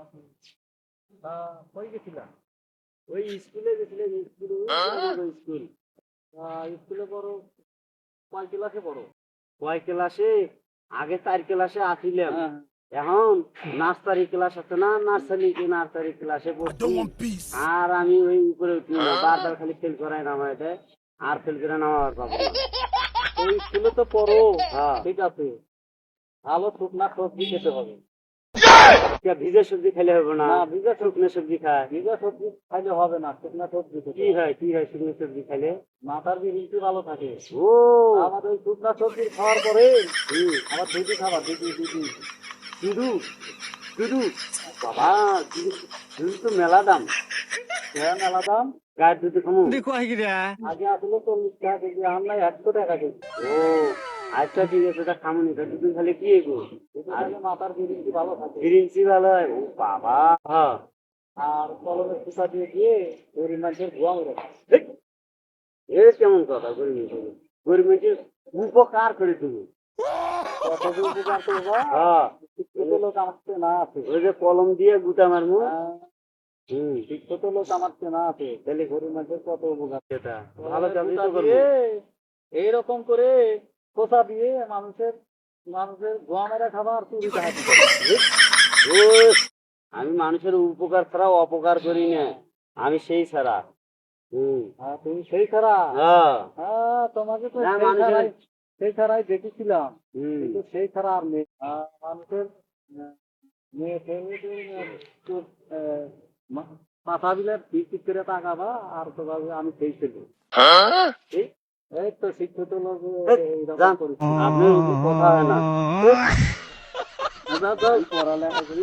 আছে। আহ, কই গেছিলা ওই স্কুলে গেছিলাম স্কুল স্কুল। স্কুলে পড়ো কয় ক্লাসে পড়ো? কয় ক্লাসে? আগে চার ক্লাসে আসিলাম। হ্যাঁ। এখন নার্সারি ক্লাস আছে না? নার্সারি নার্সারি ক্লাসে পড়ছি। আর আমি ওই উপরে উঠি না। বারবার খালি ফেল করাই নামাই দেয়। আর ফেল করে নামাবার পাবো ওই স্কুলে তো পড়ো। হ্যাঁ। ঠিক আছে। ভালো শুকনা সবজি খেতে হবে। ভিজে সবজি খেলে হবে না? না, ভিজে শুকনো সবজি খায়। ভিজা সবজি খাইলে হবে না শুকনা সবজি কি হয় কি হয় শুকনো সবজি খাইলে? মাথার ভালো থাকে। ও। আবার ওই শুকনা সবজি খাওয়ার পরে আবার দুধি খাবার দুধি দুধি দুধু দুধু। বাবা দুধু দুধু তো মেলা দাম। হ্যাঁ মেলা দাম। গায়ের দুধ খামু। আগে আসলে চল্লিশ টাকা কেজি আম নাই একশো টাকা কেজি। ও। আচ্ছা ঠিক আছে তা খামুনি তা খালে কি এগো? মাথার ভালো থাকে। গ্রিনসি ভালো হয়? ও বাবা। হ্যাঁ। আর কলমের সুতা দিয়ে দিয়ে গরিব মানুষের ধোয়া খায়। এ কেমন কথা গরিব গরিবের উপকার করে তুমি। হ্যাঁ। কলম দিয়ে গুটা মারমু হুম। শিক্ষিত লোক আমার চেয়ে না আছে। তাহলে গরিব মানুষের কত উপকার? ভালো এইরকম করে খোসা দিয়ে মানুষের মানুষের ধোয়া মেরা খাবার চুরি আমি মানুষের উপকার ছাড়া অপকার করি না। আমি সেই ছাড়া। হুম। হ্যাঁ, তুমি সেই ছাড়া। হ্যাঁ। হ্যাঁ তোমাকে তো সেই ছাড়াই দেখেছিলাম। কিন্তু সেই ছাড়া আর নেই। মানুষের মাথা বিলার ঠিক ঠিক করে তাকাবা আর তো ভাবে আমি সেই ছেলে। এই- তো শিক্ষিত লোক। আপনার কথা হয় না। পড়ালেখা করি